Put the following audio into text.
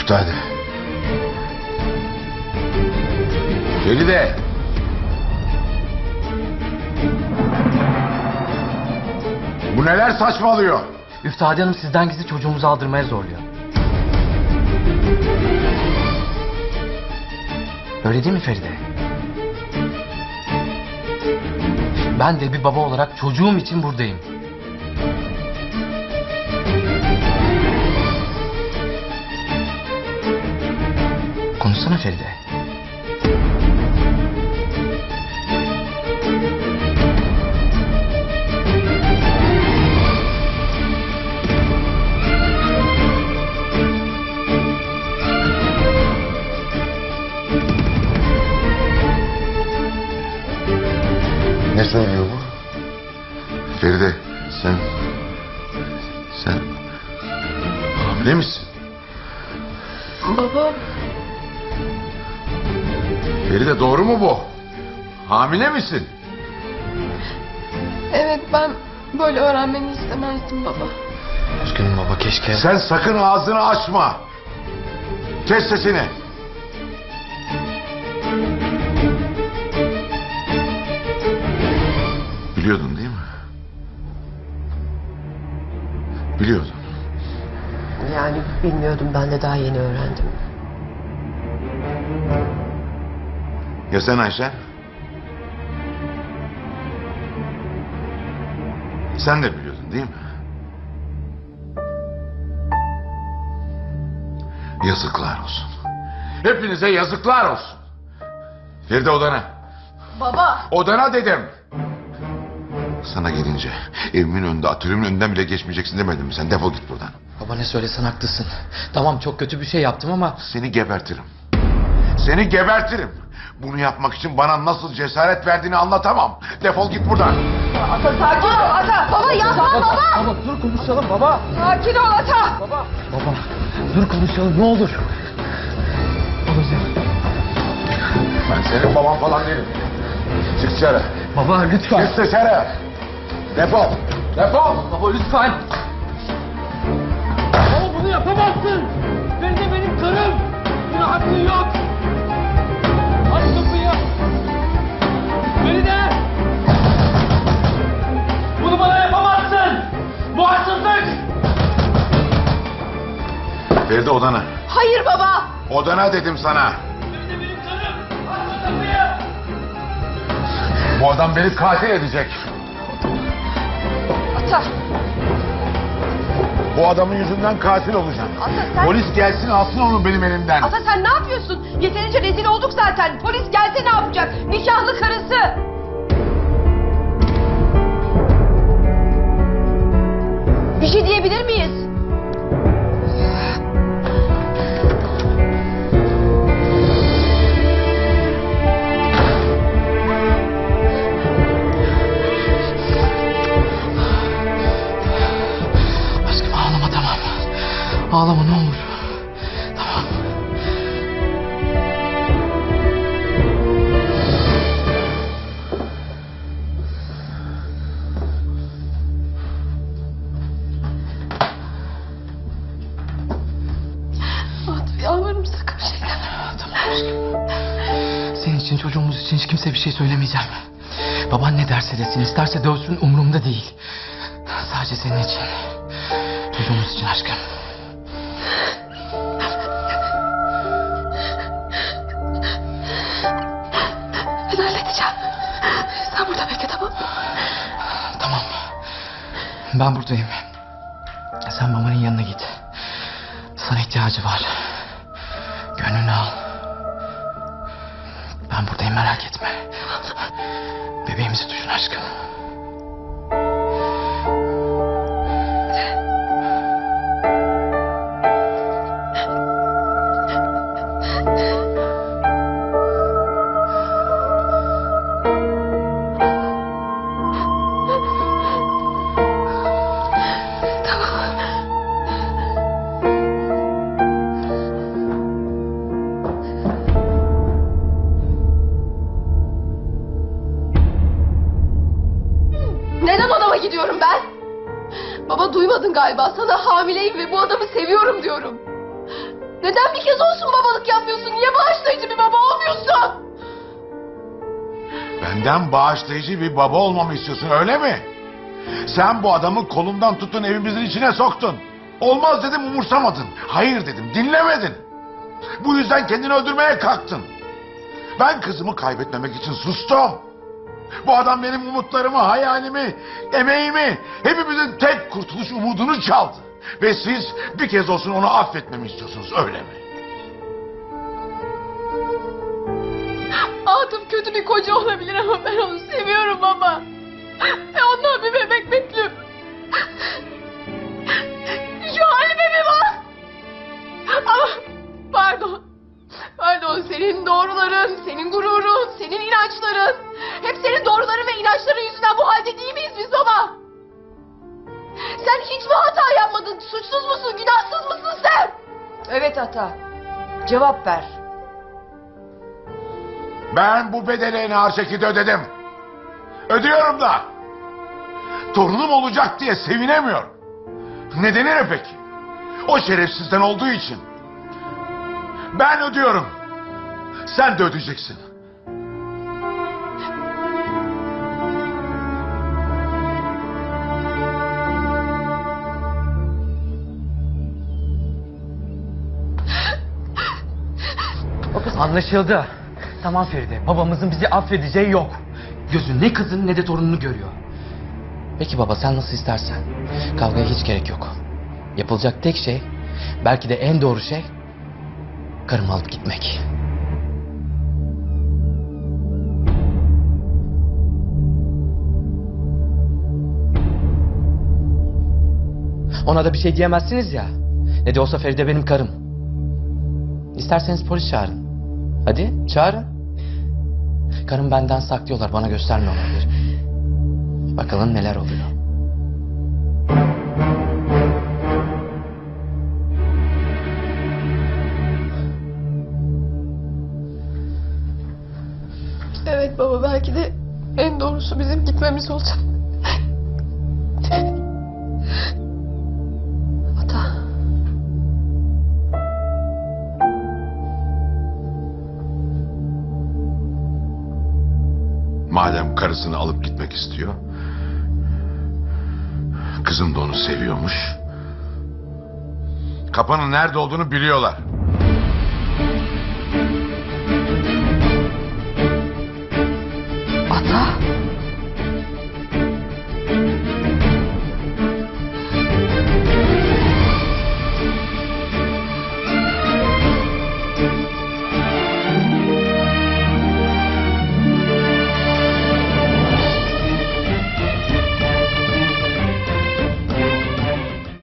Üftade. Feride. Bu neler saçmalıyor? Üftade Hanım sizden gizli çocuğumuzu aldırmaya zorluyor. Öyle değil mi Feride? Ben de bir baba olarak çocuğum için buradayım. Konuşsana Feride. Ne söylüyor bu? Feride sen... Sen... Hamile misin? Baba Feride doğru mu bu? Hamile misin? evet ben böyle öğrenmeni istemezdim baba. Üzgünüm baba keşke... Sen sakın ağzını açma. Kes sesini. Biliyordun değil mi? Biliyordun. Yani bilmiyordum ben de daha yeni öğrendim. Ya sen Ayşe? Sen de biliyordun değil mi? Yazıklar olsun. Hepinize yazıklar olsun. Feride odana. Baba Odana dedim. Sana gelince evimin önünde atölyümün önünden bile geçmeyeceksin demedim mi? Sen defol git buradan. Baba ne söylesen haklısın. Tamam çok kötü bir şey yaptım ama... Seni gebertirim. Seni gebertirim. Bunu yapmak için bana nasıl cesaret verdiğini anlatamam. Defol git buradan. sakin ol Ata. Baba yapma baba. Baba dur konuşalım baba. Sakin ol Ata. Baba. Baba dur konuşalım ne olur. Babacığım. Ben senin baban falan değilim. Çık dışarı. Baba lütfen. Çık dışarı. Defol. Defol. Baba lütfen. Ama bunu yapamazsın. Feride benim karım. Buna hakkın yok. Odana. Hayır baba. Odana dedim sana. Bu adam beni katil edecek. Ata. Bu adamın yüzünden katil olacağım. Ata sen... Polis gelsin alsın onu benim elimden. Ata sen ne yapıyorsun? Yeterince rezil olduk zaten. Polis gelse ne yapacak? Nikahlı karısı. Çocuğumuz için hiç kimse bir şey söylemeyeceğim. Baban ne derse desin isterse dövsün umurumda değil. Sadece senin için. Çocuğumuz için aşkım. Ben halledeceğim. Sen burada bekle tamam? Tamam. Ben buradayım. Sen babanın yanına git. Sana ihtiyacı var. Gönlünü al. Merak etme. Bebeğimizi düşün aşkım. Gidiyorum ben? Baba duymadın galiba. Sana hamileyim ve bu adamı seviyorum diyorum. Neden bir kez olsun babalık yapmıyorsun? Niye bağışlayıcı bir baba olmuyorsun? Benden bağışlayıcı bir baba olmamı istiyorsun öyle mi? Sen bu adamı kolundan tuttun evimizin içine soktun. Olmaz dedim umursamadın. Hayır dedim dinlemedin. Bu yüzden kendini öldürmeye kalktın. Ben kızımı kaybetmemek için sustum. Bu adam benim umutlarımı, hayalimi, emeğimi, hepimizin tek kurtuluş umudunu çaldı. Ve siz bir kez olsun onu affetmemi istiyorsunuz öyle mi? Atıf kötü bir koca olabilir ama ben onu seviyorum baba. Evet ata. Cevap ver. Ben bu bedeli en ağır şekilde ödedim. Ödüyorum da. Torunum olacak diye sevinemiyorum. Nedeni ne peki? O şerefsizden olduğu için. Ben ödüyorum. Sen de ödeyeceksin. Anlaşıldı. Tamam Feride. Babamızın bizi affedeceği yok. Gözü ne kızın ne de torununu görüyor. Peki baba sen nasıl istersen. Kavgaya hiç gerek yok. Yapılacak tek şey, belki de en doğru şey, karımı alıp gitmek. Ona da bir şey diyemezsiniz ya. Ne de olsa Feride benim karım. İsterseniz polis çağırın. Hadi çağırın. Karım benden saklıyorlar bana göstermiyorlardır. Bakalım neler oluyor. Evet baba belki de en doğrusu bizim gitmemiz olacak. Madem karısını alıp gitmek istiyor. Kızım da onu seviyormuş. Kapanın nerede olduğunu biliyorlar. Ata.